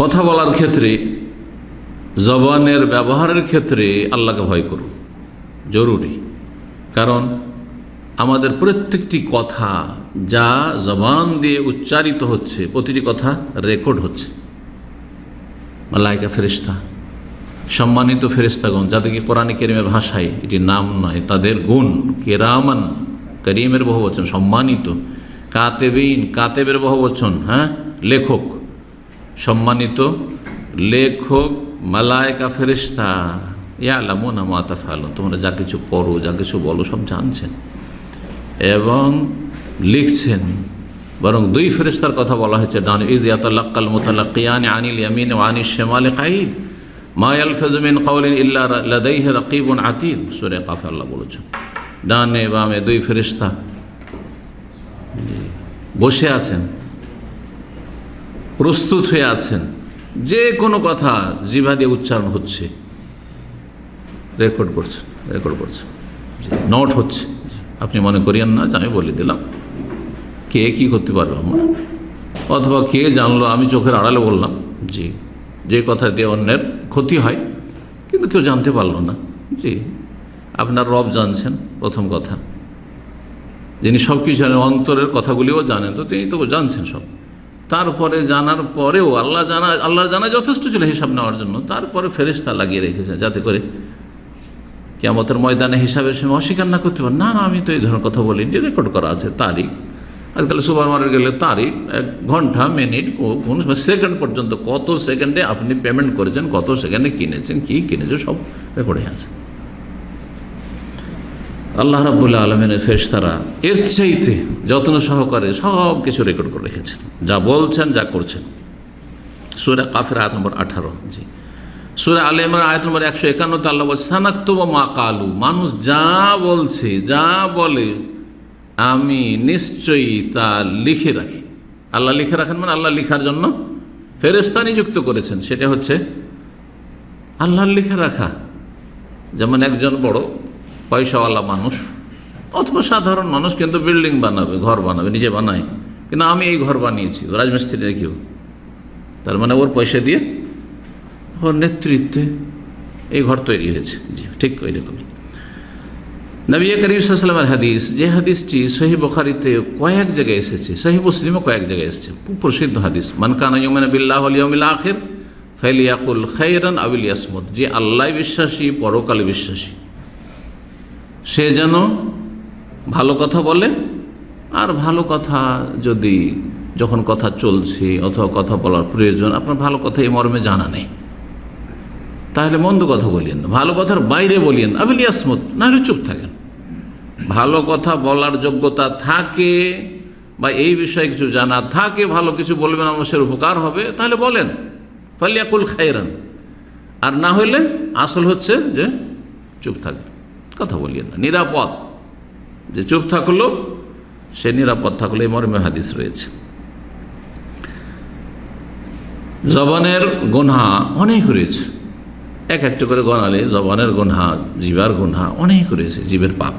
কথা বলার ক্ষেত্রে, জবানের ব্যবহারের ক্ষেত্রে আল্লাহকে ভয় করুন জরুরি। কারণ আমাদের প্রত্যেকটি কথা যা জবান দিয়ে উচ্চারিত হচ্ছে, প্রতিটি কথা রেকর্ড হচ্ছে। মালাইকা ফেরিস্তা সম্মানিত ফেরিস্তাগণ যাদেরকে কোরআন কেরিমের ভাষায় এটি নাম নয়, তাদের গুণ কেরামান, করিমের বহু বচন সম্মানিত। কাতেবিন, কাতেবের বহু বচন হ্যাঁ? লেখক। সম্মানিত লেখক, মালায়কা ফেরিস্তা ইয়ালামো না মাতা ফেলো তোমরা যা কিছু করো যা কিছু বলো, সব জানছেন এবং লিখছেন। বরং দুই ফেরিস্তার কথা বলা হয়েছে ডান ইজ ইয়াতাল্লাক্কাল মুতাল্লাকিয়ানি আনিল ইয়ামিন ওয়া আনিশ শিমালি কাঈদ মা ইয়ালফিযু মিন কাওলিন ইল্লা লাদাইহি রাকিবুন আতীদ। সূরা কাফে আল্লাহ বলেছেন। ডানে বামে দুই ফেরেশতা বসে আছেন। প্রস্তুত হয়ে আছেন। যে কোনো কথা জিভা দিয়ে উচ্চারণ হচ্ছে। রেকর্ড করছে রেকর্ড করছে নোট হচ্ছে। আপনি মনে করিয়েন না যে আমি বলে দিলাম। কে কি করতে পারবে আমার? অথবা কে জানলো, আমি চোখের আড়ালে বললাম। জি, যে কথা দিয়ে অন্যের ক্ষতি হয়, কিন্তু কেউ জানতে পারল না। জি, আপনার রব জানছেন, প্রথম কথা। যিনি সব কিছু জানেন, অন্তরের কথাগুলিও জানেন, তো তিনি তো জানছেন সব। তারপরে জানার পরেও আল্লাহ জানা, আল্লাহর জানা যথেষ্ট ছিল হিসাব নেওয়ার জন্য। তারপরে ফেরিস্তা লাগিয়ে রেখেছেন যাতে করে কেমতের ময়দানে হিসাবের সময় অস্বীকার না করতে পারেন না না, আমি তো এই ধরনের কথা বলিনি রেকর্ড করা আছে, তারিখ। আজকাল সুপার মার্কেট গেলে তারিখ, এক ঘণ্টা মিনিট কোন সেকেন্ড পর্যন্ত কত সেকেন্ডে আপনি পেমেন্ট করেছেন, কত সেকেন্ডে কিনেছেন, কি কিনেছেন, সব রেকর্ডে আছে। আল্লাহ রাবুল্লাহ আলমিনের ফেরেশতারা এর চাইতে যত্ন সহকারে সব কিছু রেকর্ড করে রেখেছেন। যা বলছেন, যা করছেন। সুরা কাফের আয়াত নম্বর আঠারো। জি। সুরা আলে ইমরান আয়াত নম্বর একশো একান্নতে আল্লাহ বলছে সানাক্ত মা কালু। মানুষ যা বলছে, যা বলে, আমি নিশ্চয়ই তা লিখে রাখি। আল্লাহ লিখে রাখেন মানে আল্লাহ লিখার জন্য ফেরেস্তা নিযুক্ত করেছেন। সেটা হচ্ছে আল্লাহর লিখে রাখা। যেমন একজন বড় পয়সাওয়ালা মানুষ, অথবা সাধারণ মানুষ কিন্তু বিল্ডিং বানাবে, ঘর বানাবে, নিজে বানায়। কিন্তু আমি এই ঘর বানিয়েছি রাজমিস্ত্রি কেউ তার মানে ওর পয়সা দিয়ে ওর নেতৃত্বে এই ঘর তৈরি হয়েছে। জি, ঠিক ওই রকমই নবী করিম সাল্লামের হাদিস, যে হাদিসটি সহি বখারিতে কয়েক জায়গায় এসেছে, সহি মুসলিমও কয়েক জায়গায় এসেছে প্রসিদ্ধ হাদিস। মানকানা বিল্লাহ আখের ফাইলিয়াকুল খাইরান আবিল ইয়াসমত যে আল্লাহ বিশ্বাসী, পরকালে বিশ্বাসী। সে যেন ভালো কথা বলে আর ভালো কথা যদি যখন কথা চলছে অথবা কথা বলার প্রয়োজন, আপনার ভালো কথা এই মর্মে জানা নেই। তাহলে মন্দ কথা বলিয়েন ভালো কথার বাইরে বলিয়েন আবিল ইয়াসমত নাহলে চুপ থাকেন। ভালো কথা বলার যোগ্যতা থাকে বা এই বিষয়ে কিছু জানা থাকে, ভালো কিছু বলবেন, মানুষের উপকার হবে, তাহলে বলেন। ফালিয়াকুল খাইরান আর না হইলে আসল হচ্ছে যে চুপ থাকবে কথা বলিয়েন না। নিরাপদ। যে চুপ থাকল, সে নিরাপদ থাকল, এই মর্মে হাদিস রয়েছে। জবানের গোনা অনেক রয়েছে। এক একটা করে গণালে জবানের গুনহা, জীবার গুনহা অনেক রয়েছে, জীবের পাপ।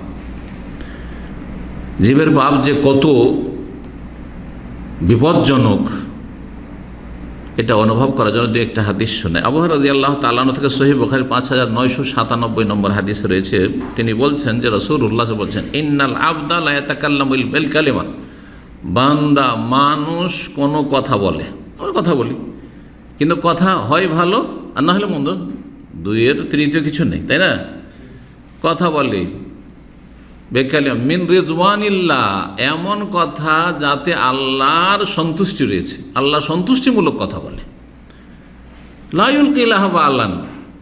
জীবের পাপ যে কত বিপজ্জনক এটা অনুভব করার জন্য দু একটা হাদিস শোনে। আবহাওয়া রাজি আল্লাহ তালানো থেকে সহি বখারি পাঁচ হাজার নয়শো সাতানব্বই নম্বর হাদিস রয়েছে, তিনি বলছেন যে রসুল উল্লাহ বলছেন, ইন্নাল আবদাল কালিমা। বান্দা মানুষ কোনো কথা বলে, আমরা কথা বলি, কিন্তু কথা হয় ভালো আর না হলে মন্দ, দুইয়ের, তৃতীয় কিছু নেই, তাই না? কথা বলে বেকালিয়া মিন রেজওয়ানিল্লাহ এমন কথা যাতে আল্লাহর সন্তুষ্টি রয়েছে। আল্লাহ সন্তুষ্টিমূলক কথা বলে। লাইউল কিলাহ বা আল্লাহ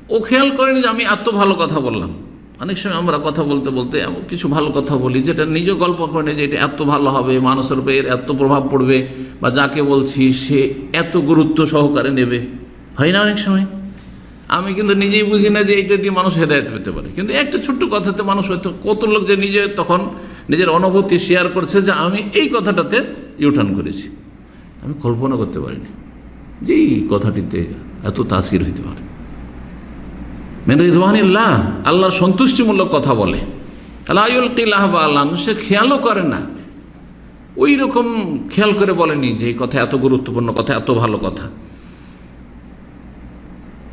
ও খেয়াল করেনি যে আমি এত ভালো কথা বললাম। অনেক সময় আমরা কথা বলতে বলতে এমন কিছু ভালো কথা বলি, যেটা নিজে গল্প করে যে এটা এত ভালো হবে, মানুষের উপরে এর এত প্রভাব পড়বে, বা যাকে বলছি সে এত গুরুত্ব সহকারে নেবে। হয় না অনেক সময়? আমি কিন্তু নিজেই বুঝি না যে এইটা দিয়ে মানুষ হেদায়ত পেতে পারে। কিন্তু একটা ছোট্ট কথাতে মানুষ হয়তো কত লোক যে নিজে তখন নিজের অনুভূতি শেয়ার করছে যে আমি এই কথাটাতে ইউটার্ন করেছি। আমি কল্পনা করতে পারিনি যে এই কথাটিতে এত তাসির হইতে পারে। মেন রিজওয়ানিল্লাহ আল্লাহর সন্তুষ্টিমূলক কথা বলে। আল্লাহুল কিলাহ বা আল্লাহ সে খেয়ালও করে না। ওই রকম খেয়াল করে বলেনি যে এই কথা এত গুরুত্বপূর্ণ কথা, এত ভালো কথা।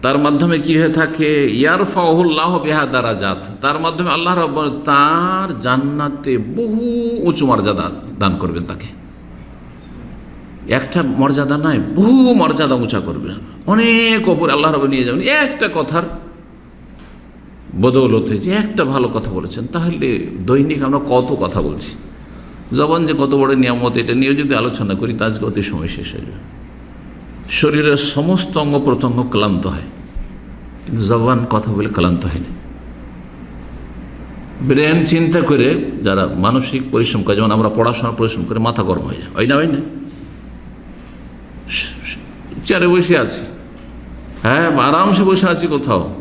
তার মাধ্যমে কি হয়ে থাকে? ইয়ার ফাহুল্লাহ বিহা দ্বারা জাত তার মাধ্যমে আল্লাহ রব তার জান্নাতে বহু উঁচু মর্যাদা দান করবেন তাকে। একটা মর্যাদা নয় বহু মর্যাদা উঁচা করবেন। অনেক ওপরে আল্লাহ রব নিয়ে যাবেন। একটা কথার বদৌলতে যে একটা ভালো কথা বলেছেন, তাহলে দৈনিক আমরা কত কথা বলছি? জবান যে কত বড় নিয়ামত, এটা নিয়ে যদি আলোচনা করি তা আজকে অতি সময় শেষ হয়ে যাবে। শরীরের সমস্ত অঙ্গ প্রত্যঙ্গ ক্লান্ত হয়। কিন্তু জবান কথা বলে ক্লান্ত হয়নি ব্রেন চিন্তা করে যারা মানসিক পরিশ্রম করে, যেমন আমরা পড়াশোনা পরিশ্রম করে মাথা গরম হয়ে যায়। ওই না ওই না? চেয়ারে বসে আছি। হ্যাঁ আরামসে বসে আছি কোথাও।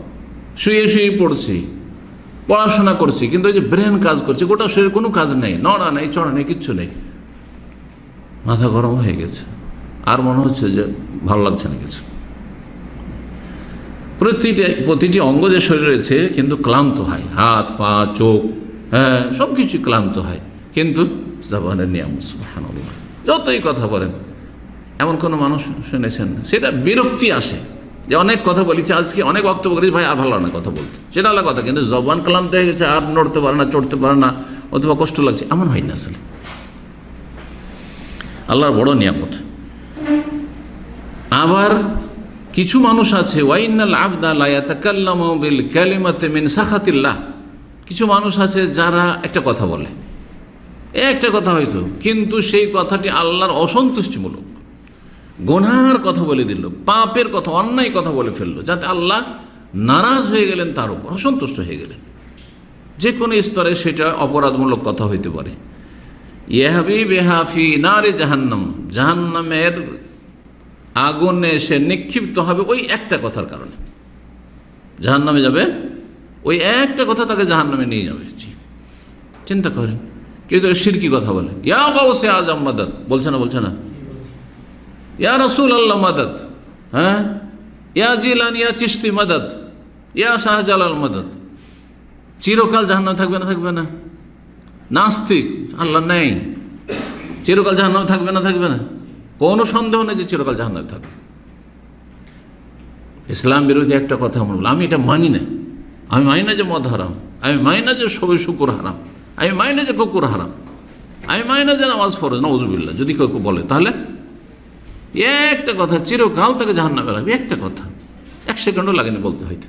শুয়ে শুয়ে পড়ছি। পড়াশোনা করছি, কিন্তু ওই যে ব্রেন কাজ করছে, গোটা শরীর কোনো কাজ নেই। নড়া নেই, চড়া নেই, কিচ্ছু নেই। মাথা গরম হয়ে গেছে। আর মনে হচ্ছে যে ভালো লাগছে না কিছু। প্রতিটি প্রতিটি অঙ্গ যে শরীর রয়েছে কিন্তু ক্লান্ত হয়। হাত, পা, চোখ হ্যাঁ সব কিছুই ক্লান্ত হয়। কিন্তু জবানের নিয়ম, সুবহানাল্লাহ। যতই কথা বলেন, এমন কোনো মানুষ শুনেছেন? সেটা বিরক্তি আসে। যে অনেক কথা বলেছি, আজকে অনেক বক্তব্য করেছি, ভাই আর ভালো না কথা বলতে। সেটা আলাদা কথা, কিন্তু জবান ক্লান্ত হয়ে গেছে আর নড়তে পারে না, চড়তে পারে না, অথবা কষ্ট লাগছে, এমন হয় না আসলে। আল্লাহর বড় নিয়ামত। আবার কিছু মানুষ আছে ওয়াইনাল ক্যালিমাতে মিন সাখাতিল্লাহ। কিছু মানুষ আছে যারা একটা কথা বলে। একটা কথা হয়তো, কিন্তু সেই কথাটি আল্লাহর অসন্তুষ্টিমূলক। গোনার কথা বলে দিল, পাপের কথা, অন্যায় কথা বলে ফেলল, যাতে আল্লাহ নারাজ হয়ে গেলেন তার উপর, অসন্তুষ্ট হয়ে গেলেন। যে কোনো স্তরে সেটা অপরাধমূলক কথা হইতে পারে। ইহাবি বেহাফি নারে জাহান্নাম। জাহান্নামের আগুনে সে নিক্ষিপ্ত হবে ওই একটা কথার কারণে। জাহান্নামে যাবে, ওই একটা কথা তাকে জাহান্নামে নিয়ে যাবে। চিন্তা করেন। কেউ তো সিরকি কথা বলে। ইয়া সে আজম মাদাদ, বলছে না বলছে না? ইয়া রসুল আল্লাহ মাদাদ হ্যাঁ? ইয়া জিলান, ইয়া চিস্তি মাদাদ, ইয়া শাহজালাল মাদাদ। চিরকাল জাহান্নামে থাকবে না থাকবে না? নাস্তিক, আল্লাহ নেই। চিরকাল জাহান্নামে থাকবে না থাকবে না? কোনো সন্দেহ নেই যে চিরকাল জাহান্নামে থাকবে। ইসলাম বিরোধী একটা কথা আমরা আমি এটা মানি না। আমি মানি না যে মদ হারাম, আমি মানি না যে সবে শুকুর হারাম, আমি মানি না যে কুকুর হারাম, আমি মানি না যে নামাজ ফরজ না যদি কেউ বলে, তাহলে একটা কথা, চিরকাল তাকে জাহান্নামে রাখবে, একটা কথা। এক সেকেন্ডও লাগেনি বলতে হয়তো।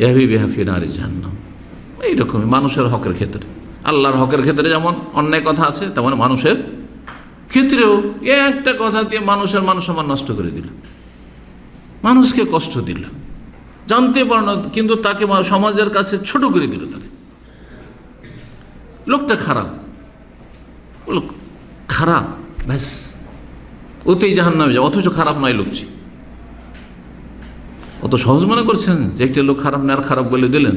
এহাবি বেহাফি নারী জাহান্নাম। এইরকমই মানুষের হকের ক্ষেত্রে। আল্লাহর হকের ক্ষেত্রে যেমন অন্যায় কথা আছে, তেমন মানুষের ক্ষেত্রেও একটা কথা দিয়ে মানুষের মানুষ আমার নষ্ট করে দিল। মানুষকে কষ্ট দিল। জানতে পারল না, কিন্তু তাকে সমাজের কাছে ছোট করে দিল তাকে। লোকটা খারাপ। লোক খারাপ, ব্যাস। ওতেই জাহান নামে যায় অথচ খারাপ নয় লোকছি অত সহজ মনে করছেন যে একটা লোক খারাপ না, আর খারাপ বলে দিলেন?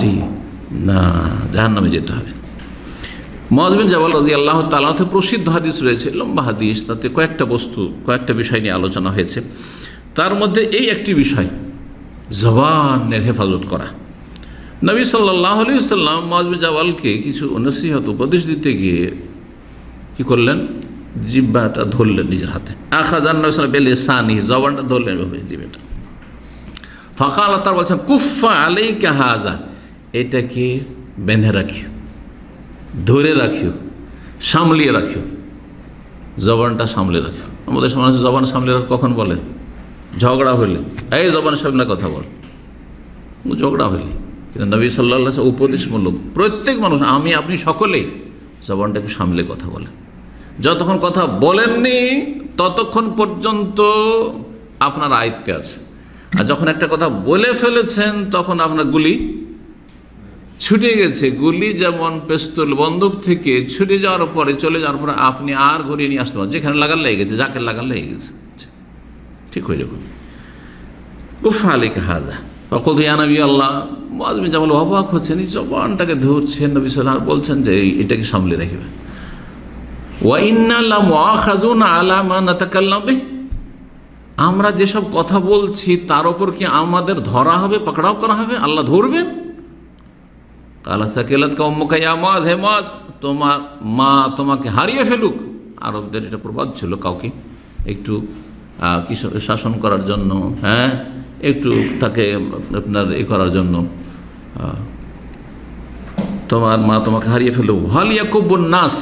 জি, না জাহান নামে যেতে হবে। মজবিন জাবাল রাজি আল্লাহ তালাতে প্রসিদ্ধ হাদিস রয়েছে, লম্বা হাদিস, তাতে কয়েকটা বস্তু, কয়েকটা বিষয় নিয়ে আলোচনা হয়েছে। তার মধ্যে এই একটি বিষয়, জবানের হেফাজত করা। নবী সাল্লাহ আলী সাল্লাম মজবিন জাওয়ালকে কিছু নসিহত, উপদেশ দিতে গিয়ে কি করলেন? জিব্বাটা ধরলেন নিজের হাতে। আখা জান্নার বেলে সানি, জবানটা ধরলেন জিব্বাটা। ফাঁকা আল্লাহ তার বলছেন কুফা আলাই কাহাজা এটাকে বেঁধে রাখিও। ধরে রাখিও, সামলিয়ে রাখিও। জবানটা সামলে রাখিও। আমাদের সমাজ জবান সামলে রাখ, কখন বলে? ঝগড়া হইলে এই জবান সামনে কথা বল। ঝগড়া হইলে কিন্তু নবী সাল্লাহ উপদেশমূলক, প্রত্যেক মানুষ, আমি, আপনি সকলেই জবানটাকে সামলে কথা বলেন যতক্ষণ কথা বলেননি, ততক্ষণ পর্যন্ত আপনার আয়ত্তে আছে। আর যখন একটা কথা বলে ফেলেছেন, তখন আপনার গুলি ছুটে গেছে, গুলি যেমন পেস্তল বন্দুক থেকে ছুটে যাওয়ার পরে চলে যাওয়ার পরে আপনি আর ঘুরিয়ে নিয়ে আসতে পারেন। যেখানে লাগার লেগে গেছে, যাকে লাগার লেগে গেছে। ঠিক হয়ে যাবে উফা আলী কাহাজা ফকল ইয়ানবী আল্লাহ আজমি যেমন অবাক হচ্ছেন, এই জবানটাকে ধরছেন, নবী সাল্লাম বলছেন যে এটাকে সামলে রাখবে আমরা যেসব কথা বলছি, তার ওপর কি আমাদের ধরা হবে, পাকড়াও করা হবে, আল্লাহ ধরবেন কালা সাকেলাত কম্মকাইয়া মাজ হে মাজ তোমার মা তোমাকে হারিয়ে ফেলুক। আরবদের এটা প্রবাদ ছিল কাউকে একটু শাসন করার জন্য হ্যাঁ একটু তাকে আপনার এ করার জন্য। তোমার মা তোমাকে হারিয়ে ফেলল হল ইয়াকুবুন নাস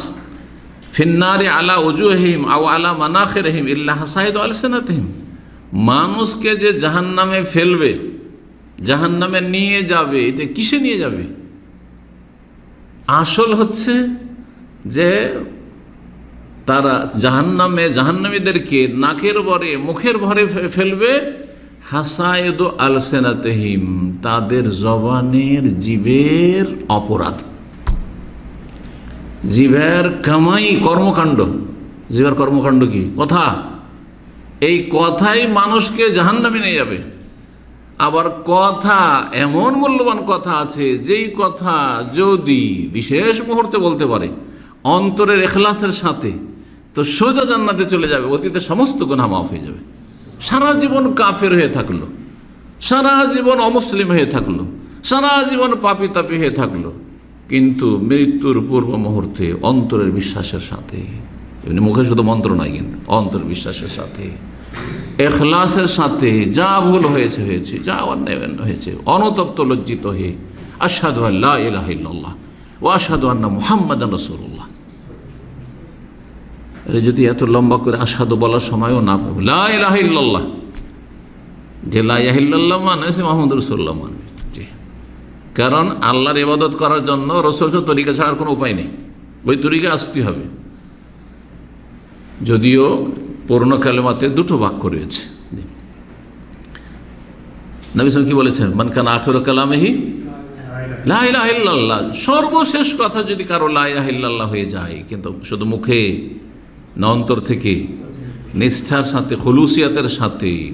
ফিন্নারে আলা অজু ওজুহিম আও আলা মানাখেরহিম ইল্লাহ সাহেদ আলসেনাতহিম মানুষকে যে জাহান্নামে ফেলবে, জাহান্নামে নিয়ে যাবে, এটা কিসে নিয়ে যাবে? আসল হচ্ছে যে তারা জাহান্নামে, জাহান্নামীদেরকে নাকের ভরে, মুখের ভরে ফেলবে। হাসায়দ আলসেনাতহিম, তাদের জবানের জীবের অপরাধ। জীবের কামাই কর্মকাণ্ড। জীবের কর্মকাণ্ড কি? কথা। এই কথাই মানুষকে জাহান্নামে নিয়ে যাবে। আবার কথা, এমন মূল্যবান কথা আছে, যেই কথা যদি বিশেষ মুহূর্তে বলতে পারে, অন্তরের এখলাসের সাথে, তো সোজা জান্নাতে চলে যাবে অতীতে সমস্ত গুণা মাফ হয়ে যাবে। সারা জীবন কাফের হয়ে থাকল, সারা জীবন অমুসলিম হয়ে থাকল, সারা জীবন পাপি তাপি হয়ে থাকল, কিন্তু মৃত্যুর পূর্ব মুহূর্তে অন্তরের বিশ্বাসের সাথে, এমনি মুখে শুধু মন্ত্র নয় কিন্তু, অন্তর বিশ্বাসের সাথে। এখলাসের সাথে যা ভুল হয়েছে হয়েছে, যা অন্যায় হয়েছে, অনতপ্ত, লজ্জিত হয়ে আসাদু আল্লাহ ইলাহ ইল্লাল্লাহ ও আসাদু আন্না মুহাম্মদ রসুল্লাহ যদি এত লম্বা করে আসাদু বলার সময়ও না পাবে। লা ইলাহা যে লা ইলাহা ইল্লাল্লাহ মানে সে মোহাম্মদ রসুল্লাহ মানে। কারণ আল্লাহর ইবাদত করার জন্য রসুল তরিকা ছাড়ার কোনো উপায় নেই। ওই তরিকা আসতে হবে। যদিও পূর্ণ কালেমাতে দুটো বাক্য রয়েছে। জি। নবী সাল কি বলেছেন? মানখান আখের কালামেহি লাইলাহিল্লাহ সর্বশেষ কথা যদি কারও লাইলাহিল্লাহ হয়ে যায়, কিন্তু শুধু মুখে না অন্তর থেকে নিষ্ঠার সাথে হলুসিয়াতের সাথে,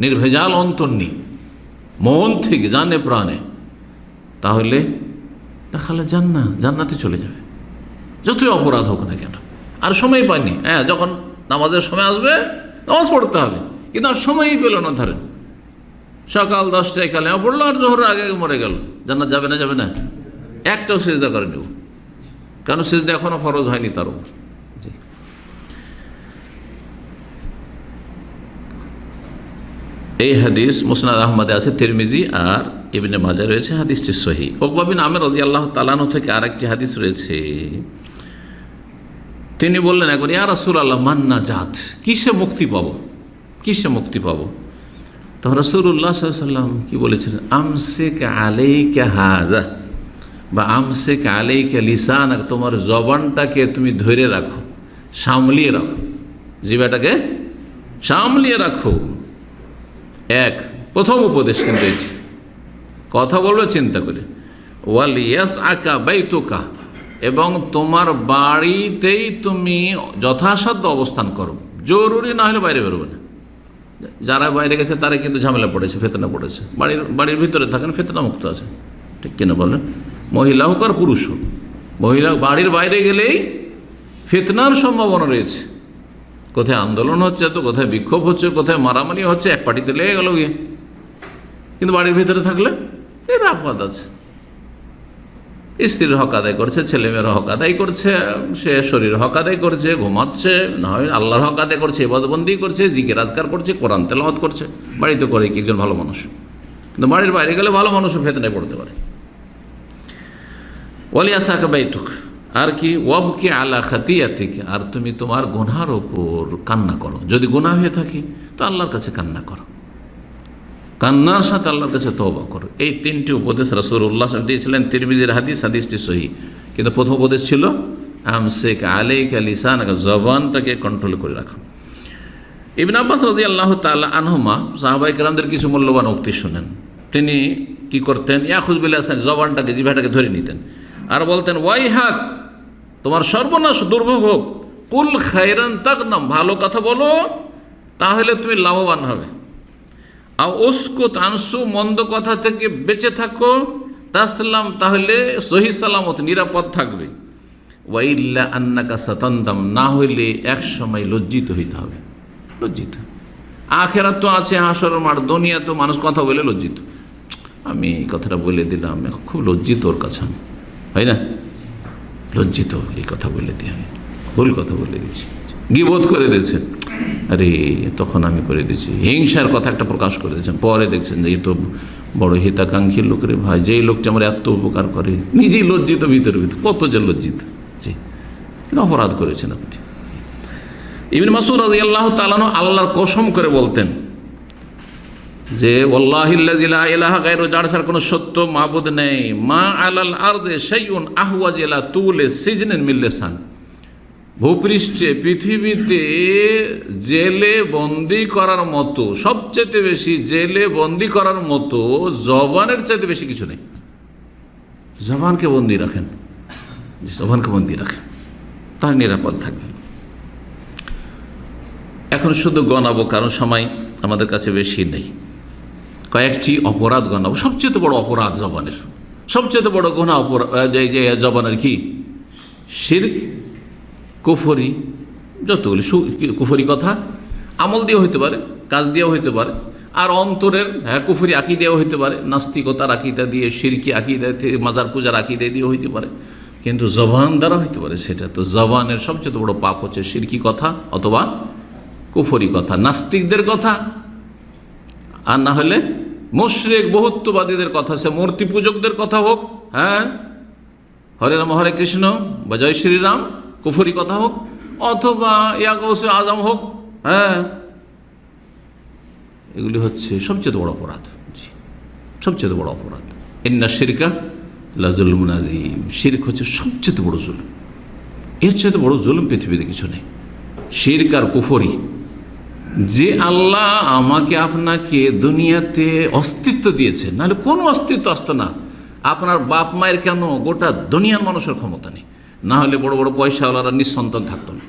নির্ভেজাল অন্তর নেই, মন থেকে জানে প্রাণে, তাহলে দেখালে জান্না জান্নাতে চলে যাবে। যতই অপরাধ হোক না কেন। আর সময় পায়নি হ্যাঁ যখন নামাজের সময় আসবে, নামাজ পড়তে হবে। কিন্তু আর সময়ই পেল না ধরেন সকাল দশটায় কালে পড়ল আর জোহরের আগে মরে গেল। জান্নাত যাবে না যাবে না। একটাও সেজদা করেনি ও। কেন সেজদা এখনও ফরজ হয়নি তার উপর? এই হাদিস মুসনাদ আহমদে আছে, তিরমিজি আর ইবনে মাজা রয়েছে, হাদিসটি সহি। ওকবাবিন আমের রাজি আল্লাহ তালানো থেকে আরেকটি হাদিস রয়েছে। তিনি বললেন একবার, ইয়া রাসুল আল্লাহ মান্না জাত কিসে মুক্তি পাবো? কিসে মুক্তি পাবো? তখন রসুল্লাহ সাল্লাম কি বলেছিলেন? আমসেক আলাইকা হাজা বা আমসে আমসেক আলাইকা লিসান তোমার জবানটাকে তুমি ধরে রাখো, সামলিয়ে রাখো। জিবাটাকে সামলিয়ে রাখো। এক, প্রথম উপদেশ কিন্তু এটি। কথা বলবে, চিন্তা করে। ওয়াল ইয়াস আকা বাইতুকা এবং তোমার বাড়িতেই তুমি যথাসাধ্য অবস্থান করো। জরুরি না হলে বাইরে বেরোবে না। যারা বাইরে গেছে, তারা কিন্তু ঝামেলা পড়েছে, ফেতনা পড়েছে। বাড়ির বাড়ির ভিতরে থাকেন ফেতনা মুক্ত আছে ঠিক কিনা বলেন? মহিলা হোক আর পুরুষ হোক, মহিলা বাড়ির বাইরে গেলেই ফেতনার সম্ভাবনা রয়েছে। কোথায় আন্দোলন হচ্ছে তো কোথায় বিক্ষোভ হচ্ছে, কোথায় মারামারি হচ্ছে, এক পার্টিতে লেগে গেল গিয়ে। কিন্তু বাড়ির ভিতরে থাকলে এর আপদ আছে। স্ত্রীর হক আদায় করছে, ছেলেমেয়ের হক আদায় করছে, সে শরীর হক আদায় করছে, ঘুমাচ্ছে, না হয় আল্লাহর হক আদায় করছে এবাদবন্দি করছে জিকে রাজগার করছে, কোরআন তেলামত করছে। বাড়িতে করে কি একজন ভালো মানুষ? কিন্তু বাড়ির বাইরে গেলে ভালো মানুষও ফেতনায় পড়তে পারে। ওয়ালিয়া সাকা বাইতুক, আর কি, ওয়াবকে আলা খাতিয়া থেকে আর তুমি তোমার গুনার ওপর কান্না করো। যদি গুনাহ হয়ে থাকে, তো আল্লাহর কাছে কান্না করো। কান্নার সাথে আল্লাহর কাছে তওবা করো। এই তিনটি উপদেশ রাসূলুল্লাহ সাল্লাল্লাহু দিয়েছিলেন, তিরমিজির হাদিস, হাদিসটি সহি। কিন্তু প্রথম উপদেশ ছিল আম আমসেক আলাইকা লিসানাকা জবানটাকে কন্ট্রোল করে রাখো। ইবিন আব্বাস রাজি আল্লাহ তাল্লাহ আনহুমা সাহাবাই কালামদের কিছু মূল্যবান উক্তি শুনেন। তিনি কি করতেন? ইয়াকুজবিল হাসান জবানটাকে, জিভাটাকে ধরে নিতেন। আর বলতেন ওয়াই হাক তোমার সর্বনাশ দুর্ভোগ হোক। কুল খাইরান তাক নাম ভালো কথা বলো, তাহলে তুমি লাভবান হবে। আর ওসকো তানসু মন্দ কথা থেকে বেঁচে থাকো। তাসলাম তাহলে সহি সালামত, নিরাপদ থাকবে। ওয়াইল্লা আন্নাকা সাতান্দাম, না হইলে এক সময় লজ্জিত হইতে হবে। লজ্জিত। আখেরা তো আছে, হাসর মার, দুনিয়া তো মানুষ কথা বলে লজ্জিত। আমি এই কথাটা বলে দিলাম খুব লজ্জিত ওর কাছে আমি। হয় না? লজ্জিত এই কথা বলে দিই আমি। ভুল কথা বলে দিয়েছি। গিবোধ করে দিয়েছে। আরে, তখন আমি করে দিয়েছি। হিংসার কথা একটা প্রকাশ করে দিয়েছেন। পরে দেখছেন যে তো বড় হিতাকাঙ্ক্ষী লোক রে ভাই। যেই লোকটা আমার এত উপকার করে, নিজেই লজ্জিত, ভিতরে ভিতরে। কত যে লজ্জিত। জি অপরাধ করেছেন আপনি। ইবিন মাসুদ রাজি আল্লাহ তালানো আল্লাহর কসম করে বলতেন যে ওল্লাহিল্লাহ যার কোনো সত্য মাবুদ নেই। মা আলাল আরদে সেইউন আহওয়াজ এলা তুলে সিজনেন মিল্লেসান ভূপৃষ্ঠে পৃথিবীতে জেলে বন্দি করার মতো, সবচেয়ে বেশি জেলে বন্দি করার মতো জবানের চাইতে বেশি কিছু নেই। জবানকে বন্দি রাখেন। জবানকে বন্দি রাখেন তার নিরাপদ থাকবেন এখন শুধু গণাবো, কারণ সময় আমাদের কাছে বেশি নেই। কয়েকটি অপরাধ গণাবো, সবচেয়ে বড় অপরাধ জবানের। সবচেয়ে বড় গোনা অপরাধ জবানের কি? শির্ক। কুফরি, যতগুলি কুফরি কথা, আমল দিয়েও হইতে পারে, কাজ দিয়েও হইতে পারে, আর অন্তরের হ্যাঁ কুফরি আকিদাও হইতে পারে, নাস্তিকতার আকিদা দিয়ে সিরকি আকিদা থেকে মাজার পূজার আকিদা দিয়েও হইতে পারে, কিন্তু জবান দ্বারা হইতে পারে সেটা। তো জবানের সবচেয়ে বড় পাপ হচ্ছে সিরকি কথা অথবা কুফরি কথা। নাস্তিকদের কথা, আর না হলে মুশরিক, বহুত্ববাদীদের কথা, সে মূর্তি পূজকদের কথা হোক হ্যাঁ হরে রাম, হরে কৃষ্ণ, বা জয় শ্রীরাম কুফরি কথা হোক, অথবা ইয়াগৌসে আজম হোক হ্যাঁ। এগুলি হচ্ছে সবচেয়ে বড় অপরাধ। সবচেয়ে বড় অপরাধ। এন্না শিরকা লাজুল মুনাজিম শিরক হচ্ছে সবচেয়ে বড় জুলুম। এর চেয়ে বড় জুলুম পৃথিবীতে কিছু নেই। শিরক আর কুফরি, যে আল্লাহ আমাকে আপনাকে দুনিয়াতে অস্তিত্ব দিয়েছেন নাহলে কোনো অস্তিত্ব আসতো না। আপনার বাপ মায়ের কেন গোটা দুনিয়ার মানুষের ক্ষমতা নেই? না হলে বড় বড় পয়সাওয়ালারা নিঃসন্তান থাকতো না।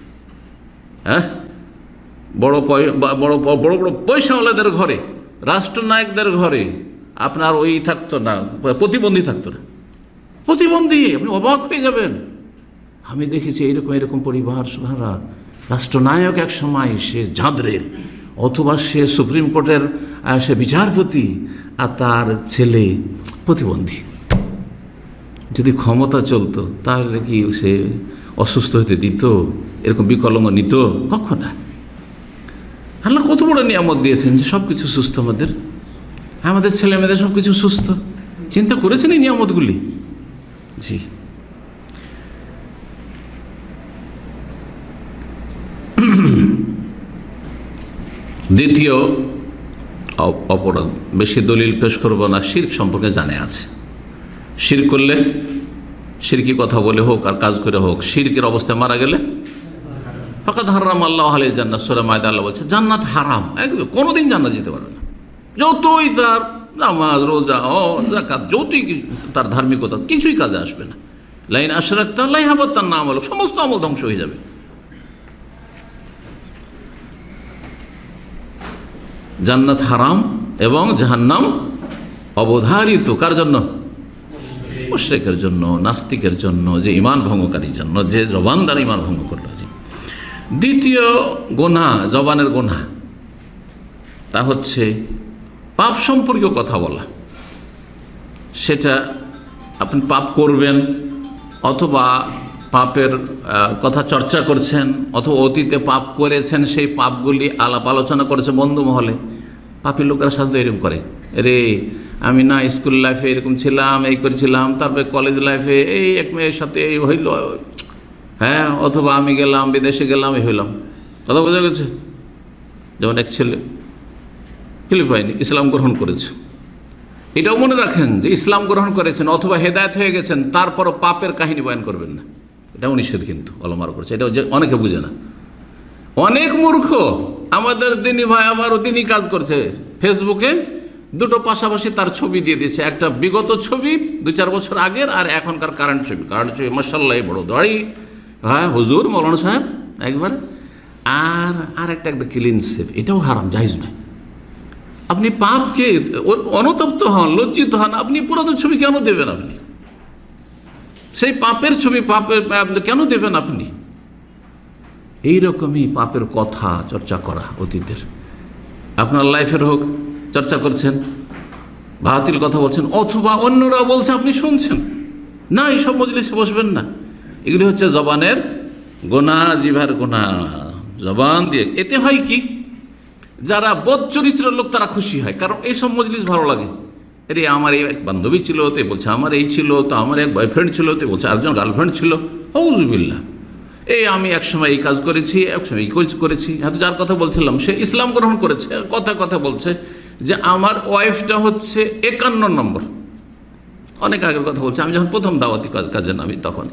হ্যাঁ? বড় বড় বড় বড় পয়সাওয়ালাদের ঘরে, রাষ্ট্রনায়কদের ঘরে আপনার ওই থাকতো না, প্রতিবন্ধী থাকতো না। প্রতিবন্ধী, আপনি অবাক হয়ে যাবেন। আমি দেখেছি এইরকম এরকম পরিবার সুহারা রাষ্ট্রনায়ক এক সময় সে ঝাঁদরের, অথবা সে সুপ্রিম কোর্টের সে বিচারপতি আর তার ছেলে প্রতিবন্ধী। যদি ক্ষমতা চলতো, তাহলে কি সে অসুস্থ হতে দিত? এরকম বিকলঙ্গ নিত? কখন? না আল্লাহ কত বড় নিয়ামত দিয়েছেন যে সব কিছু সুস্থ আমাদের। আমাদের ছেলে মেয়েদের সব কিছু সুস্থ। চিন্তা করেছেন এই নিয়ামতগুলি? জি। দ্বিতীয় অপরাধ, বেশি দলিল পেশ করব না, শির্ক সম্পর্কে জানে আছে। শির করলে শিরকি কথা বলে হোক আর কাজ করে হোক, শিরকের অবস্থায় মারা গেলে? ফাঁকা হারাম আল্লাহ আলী জান্নাত সোরা মায়দা আল্লাহ বলছে, জান্নাত হারাম, একদম, কোনোদিন জান্নাত যেতে পারবে না। যতই তার নামাজ, রোজা ও জাকাত যতই তার ধার্মিকতা কিছুই কাজে আসবে না। লাইন আশরাক্তা লাই হাবাত তার নাম হলো, সমস্ত আমল ধ্বংস হয়ে যাবে। জান্নাত হারাম এবং জাহান্নাম অবধারিত, কার জন্য? মুশ্রেকের জন্য, নাস্তিকের জন্য, যে ইমান ভঙ্গকারীর জন্য, যে জবান দ্বারা ইমান ভঙ্গ করল দ্বিতীয় গোনা, জবানের গোনা, তা হচ্ছে পাপ সম্পর্কে কথা বলা। সেটা আপনি পাপ করবেন, অথবা পাপের কথা চর্চা করছেন, অথবা অতীতে পাপ করেছেন, সেই পাপগুলি আলাপ আলোচনা করেছে বন্ধু মহলে। পাপি লোকেরা সাধারণত এরকম করে। রে আমি না স্কুল লাইফে এরকম ছিলাম, এই করেছিলাম, তারপরে কলেজ লাইফে এই এক মেয়ের সাথে এই হইল হ্যাঁ অথবা আমি গেলাম, বিদেশে গেলাম, এই হইলাম। কথা বোঝা গেছে? যেমন এক ছেলে ফিলিপাইন ইসলাম গ্রহণ করেছে। এটাও মনে রাখেন যে ইসলাম গ্রহণ করেছেন, অথবা হেদায়ত হয়ে গেছেন, তারপরও পাপের কাহিনী বয়ন করবেন না। এটাও নিষেধ কিন্তু অলমার করেছে। এটাও যে অনেকে বুঝে না। অনেক মূর্খ। আমাদের দিনী ভাই আবারও তিনি কাজ করছে। ফেসবুকে দুটো পাশাপাশি তার ছবি দিয়ে দিয়েছে। একটা বিগত ছবি দু চার বছর আগের আর এখনকার কারেন্ট ছবি। কারেন্ট ছবি মার্শাল্লাহ বড় দাড়ি। হ্যাঁ হুজুর মৌলানা সাহেব, একবার। আর আর একটা একটা ক্লিন সেফ এটাও হারাম জাহিজ নয়। আপনি পাপকে অনুতপ্ত হন, লজ্জিত হন, আপনি পুরাতন ছবি কেন দেবেন আপনি? সেই পাপের ছবি পাপের কেন দেবেন আপনি? এইরকমই পাপের কথা চর্চা করা অতীতের। আপনার লাইফের হোক, চর্চা করছেন, বাতিল কথা বলছেন, অথবা অন্যরা বলছে, আপনি শুনছেন। না, এইসব মজলিসে বসবেন না। এগুলি হচ্ছে জবানের গোনা, জিভার গোনা। জবান দিয়ে। এতে হয় কি? যারা বোধ চরিত্রের লোক, তারা খুশি হয়। কারণ এইসব মজলিস ভালো লাগে। আরে, আমার এই এক বান্ধবী ছিল, তে বলছে, আমার এই ছিল, তো আমার এক বয়ফ্রেন্ড ছিল, তে বলছে, আরেকজন গার্লফ্রেন্ড ছিল। হৌজুবিল্লা এই আমি একসময় এই কাজ করেছি, একসময় এই কাজ করেছি। হয়তো যার কথা বলছিলাম, সে ইসলাম গ্রহণ করেছে, কথা কথা বলছে যে আমার ওয়াইফটা হচ্ছে একান্ন নম্বর। অনেক আগের কথা বলছে, আমি যখন প্রথম দাওয়াতি কাজ নামি তখন।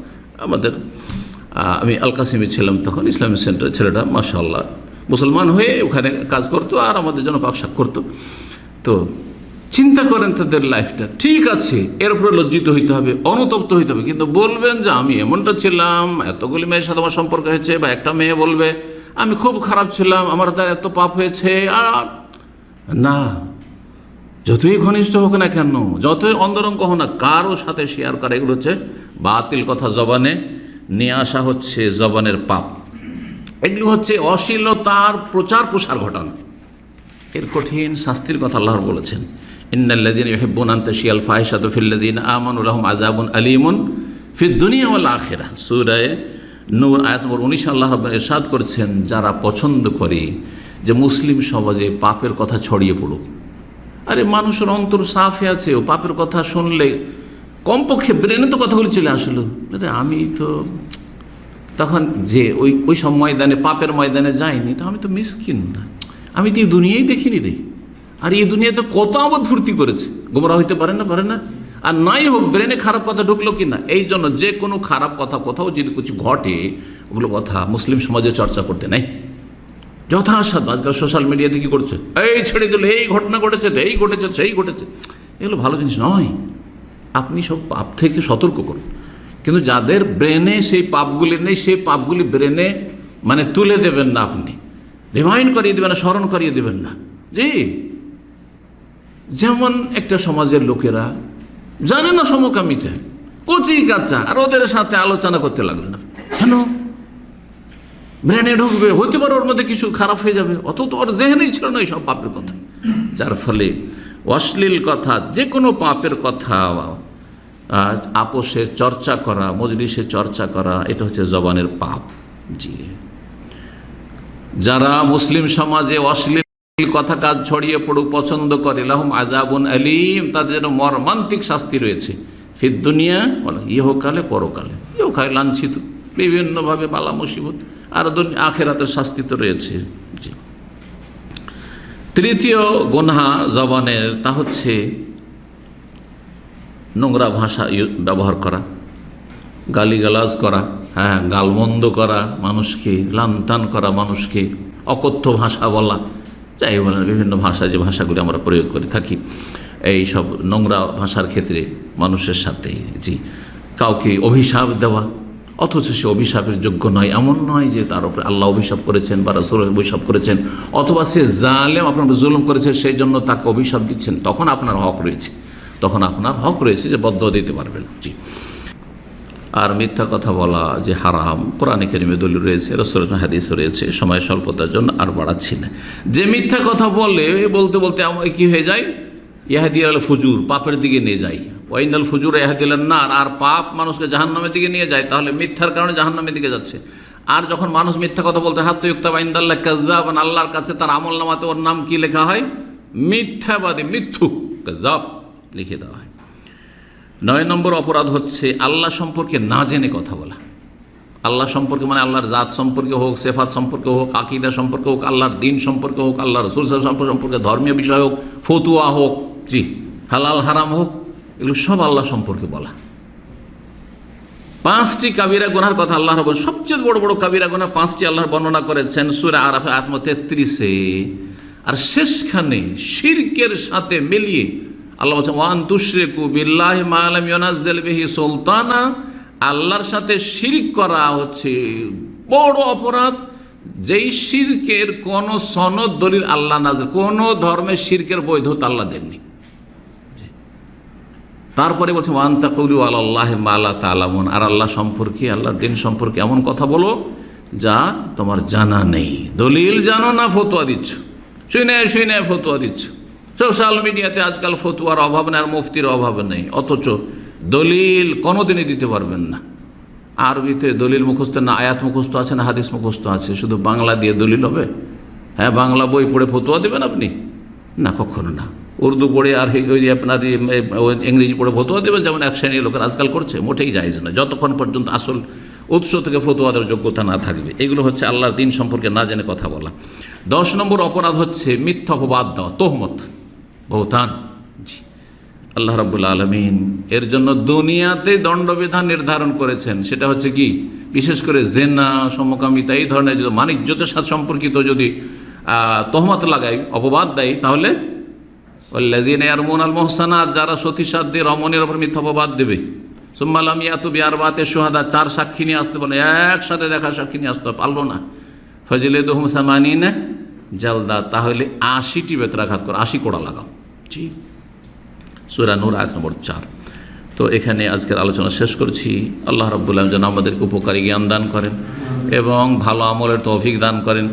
আমাদের আমি আল কাসিমে ছিলাম তখন ইসলামিক সেন্টার ছেলেটা মাশাল্লাহ মুসলমান হয়ে ওখানে কাজ করতো আর আমাদের জন্য পাকশাক করতো। তো চিন্তা করেন তাদের লাইফটা ঠিক আছে, এর উপরে লজ্জিত হইতে হবে, অনুতপ্ত হইতে হবে, কিন্তু বলবেন যে, আমি এমনটা ছিলাম, এতগুলি মেয়ের সাথে আমার সম্পর্ক হয়েছে বা একটা মেয়ে বলবে, আমি খুব খারাপ ছিলাম, আমার দ্বারা এত পাপ হয়েছে, আর না, যতই ঘনিষ্ঠ হোক না কেন, যতই অন্তরঙ্গ হোক না, কারও সাথে শেয়ার করা এগুলো হচ্ছে বাতিল কথা জবানে, নিয়ে আসা হচ্ছে জবানের পাপ। এগুলো হচ্ছে অশ্লীলতার প্রচার প্রসার ঘটানো। এর কঠিন শাস্তির কথা আল্লাহর বলেছেন। ফিল্লাদিন 19 আল্লাহ ইরশাদ করেছেন, যারা পছন্দ করে যে মুসলিম সমাজে পাপের কথা ছড়িয়ে পড়ুক। আরে মানুষের অন্তর সাফে আছে, ও পাপের কথা শুনলে কমপক্ষে ব্রেনে তো কথাগুলি চলে আসলো। আরে আমি তো তখন যে ওই ওই সব ময়দানে, পাপের ময়দানে যাইনি, তো আমি তো মিসকিন না। আমি তো এই দুনিয়াই দেখিনি রে আর এই দুনিয়াতে কত আমোদ ফুর্তি করেছে? গোমরা হইতে পারে না? পারে না? আর নাই হোক, ব্রেনে খারাপ কথা ঢুকলো কি না? এই জন্য যে কোনো খারাপ কথা কোথাও যদি কিছু ঘটে, ওগুলো কথা মুসলিম সমাজে চর্চা করতে নাই। যথাসাধ্য। আজকাল সোশ্যাল মিডিয়াতে কি করছে? এই ছেড়ে দিল, এই ঘটনা ঘটেছে, এই ঘটেছে, সেই ঘটেছে। এগুলো ভালো জিনিস নয়। আপনি সব পাপ থেকে সতর্ক করুন। কিন্তু যাদের ব্রেনে সেই পাপগুলি নেই, সেই পাপগুলি ব্রেনে মানে তুলে দেবেন না আপনি। রিমাইন্ড করিয়ে দেবেন না, স্মরণ করিয়ে দেবেন না। জি। যেমন একটা সমাজের লোকেরা জানে না সমকামিতে কচি কাঁচা আর ওদের সাথে আলোচনা করতে লাগলেন কেন? ব্রেনে ঢুকবে হইতে পারে ওর মধ্যে কিছু খারাপ হয়ে যাবে অত তো ওর জেহেনেই ছিল না এইসব পাপের কথা। যার ফলে অশ্লীল কথা যে কোনো পাপের কথা আহ, আপোষের চর্চা করা মজলিসে চর্চা করা এটা হচ্ছে জবানের পাপ। জি। যারা মুসলিম সমাজে অশ্লীল কথা কাজ ছড়িয়ে পড়ুক, পছন্দ করে। লাহুম আজাবুন আলিম, তাদের জন্য মর্মান্তিক শাস্তি রয়েছে। ফির দুনিয়া, বলে, ইহকালে, পরকালে। ইহকালে লাঞ্ছিত, বিভিন্নভাবে বালা মুসিবত। আর আখেরাতের শাস্তি তো রয়েছে। জি। তৃতীয় গুনহা জবানের, তা হচ্ছে নোংরা ভাষা ব্যবহার করা, গালিগালাজ করা হ্যাঁ গালমন্দ করা মানুষকে, লানতান করা মানুষকে, অকথ্য ভাষা বলা। যাই বলেন বিভিন্ন ভাষা, যে ভাষাগুলি আমরা প্রয়োগ করে থাকি, এই সব নোংরা ভাষার ক্ষেত্রে মানুষের সাথে, জি, কাউকে অভিশাপ দেওয়া, অথচ সে অভিশাপের যোগ্য নয়, এমন নয় যে তার উপরে আল্লাহ অভিশাপ করেছেন বা রাসুল অভিশাপ করেছেন, অথবা সে জালেম, আপনার জুলুম করেছে, সেই জন্য তাকে অভিশাপ দিচ্ছেন, তখন আপনার হক রয়েছে, তখন আপনার হক রয়েছে যে বদ্ধ দিতে পারবেন, জি। আর মিথ্যা কথা বলা যে হারাম, কোরআনে কেরিমে দলিল রয়েছে রসুল হাদিস রয়েছে, সময় স্বল্পতার জন্য আর বাড়াচ্ছি না। যে মিথ্যা কথা বলে, বলতে বলতে কি হয়ে যায়? ইহাদিয়াল ফুজুর, পাপের দিকে নিয়ে যায়। ওয়াইনাল ফুজুর ইহাদিল না আর পাপ মানুষকে জাহান্নামের দিকে নিয়ে যায়, তাহলে মিথ্যার কারণে জাহান্নামের দিকে যাচ্ছে। আর যখন মানুষ মিথ্যা কথা বলতে হাত ইউক্তা বাইন্দাল্লাহ কাজাব আল্লাহর কাছে তার আমল নামাতে ওর নাম কি লেখা হয়? মিথ্যাবাদী, মিথ্যুক কাজাব লিখে দেওয়া হয়। নয় নম্বর অপরাধ হচ্ছে আল্লাহ সম্পর্কে না জেনে কথা বলা। আল্লাহ সম্পর্কে মানে আল্লাহর জাত সম্পর্কে হোক, সেফাত সম্পর্কে হোক, আকিদা সম্পর্কে হোক, আল্লাহর দিন সম্পর্কে হোক, আল্লাহর রসুল সম্পর্কে সম্পর্কে, ধর্মীয় বিষয় হোক, ফতুয়া হোক, জি, হালাল, হারাম হোক, এগুলো সব আল্লাহ সম্পর্কে বলা। পাঁচটি কাবিরা গোনার কথা আল্লাহ বলেন সবচেয়ে বড় বড় কাবিরা গোনা পাঁচটি আল্লাহর বর্ণনা করেছেন সুরা আরাফে আত্ম তেত্রিশে। আর শেষখানে শিরকের সাথে মিলিয়ে আল্লাহ বলছেন, ওয়ান তুশরিকু বিল্লাহ মালাম ইউনাজ্জাল বিহি সুলতানা। আল্লাহর সাথে শিরক করা হচ্ছে বড় অপরাধ। যেই শিরকের কোন সনদ দলিল আল্লাহ নাজর কোন ধর্মের শিরকের বৈধতা আল্লাহ দেননি। তারপরে বলছে, ওয়ান তাকুলু আল্লাহ মালা তালামুন আর আল্লাহ সম্পর্কে, আল্লাহর দিন সম্পর্কে এমন কথা বলো যা তোমার জানা নেই। দলিল জানো না, ফতোয়া দিচ্ছ। শুনে শুনে ফতোয়া দিচ্ছ। সোশ্যাল মিডিয়াতে আজকাল ফতুয়ার অভাব নেই আর মুফতির অভাব নেই। অথচ দলিল কোনোদিনই দিতে পারবেন না। আরবিতে দলিল মুখস্থ না, আয়াত মুখস্থ আছে না, হাদিস মুখস্থ আছে। শুধু বাংলা দিয়ে দলিল হবে? হ্যাঁ বাংলা বই পড়ে ফতুয়া দেবেন আপনি? না, কখনো না। উর্দু পড়ে আর ওই আপনার ওই ইংরেজি পড়ে ফতুয়া দেবেন? যেমন এক শ্রেণির লোকের আজকাল করছে, মোটেই যায় না যতক্ষণ পর্যন্ত আসল উৎস থেকে ফতুয়াদের যোগ্যতা না থাকবে। এগুলো হচ্ছে আল্লাহর দিন সম্পর্কে না জেনে কথা বলা। দশ নম্বর অপরাধ হচ্ছে মিথ্যা অপবাদ দেওয়া, তোহমত। বহুতান। জি। আল্লাহ রাবুল আলমিন এর জন্য দুনিয়াতে দণ্ডবিধান নির্ধারণ করেছেন। সেটা হচ্ছে কি? বিশেষ করে জেনা, সমকামিতা, এই ধরনের যদি মানিজ্যতের সাথে সম্পর্কিত যদি তহমত লাগাই, অপবাদ দেয়, তাহলে ওল্লাদিন আরমোন আল মোহসানাত যারা সতী সাধ্যে রমণের ওপর মিথ্যা অপবাদ দেবে। সুম্মালাম ইয়াতু বিয়ার বাতে সোহাদা চার সাক্ষী নিয়ে আসতে বলে, একসাথে দেখা সাক্ষী নিয়ে আসতে পারল না। ফজিলে দহুম সামানি না জালদা, তাহলে আশিটি বেতরাঘাত করো, আশি কোড়া লাগাও। জি সুরা নূর, আয়াত নম্বর চার। তো এখানে আজকের আলোচনা শেষ করছি। আল্লাহ রব্বুল্লাহ যেন আমাদেরকে উপকারী জ্ঞান দান করেন এবং ভালো আমলের তৌফিক দান করেন।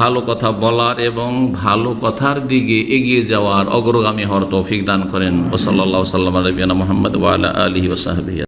ভালো কথা বলার এবং ভালো কথার দিকে এগিয়ে যাওয়ার অগ্রগামী হওয়ার তৌফিক দান করেন। ওসল্লা সাল্লাম রবিয়ানা মোহাম্মদ ওয়ালা আলহি ওসাহাবিয়া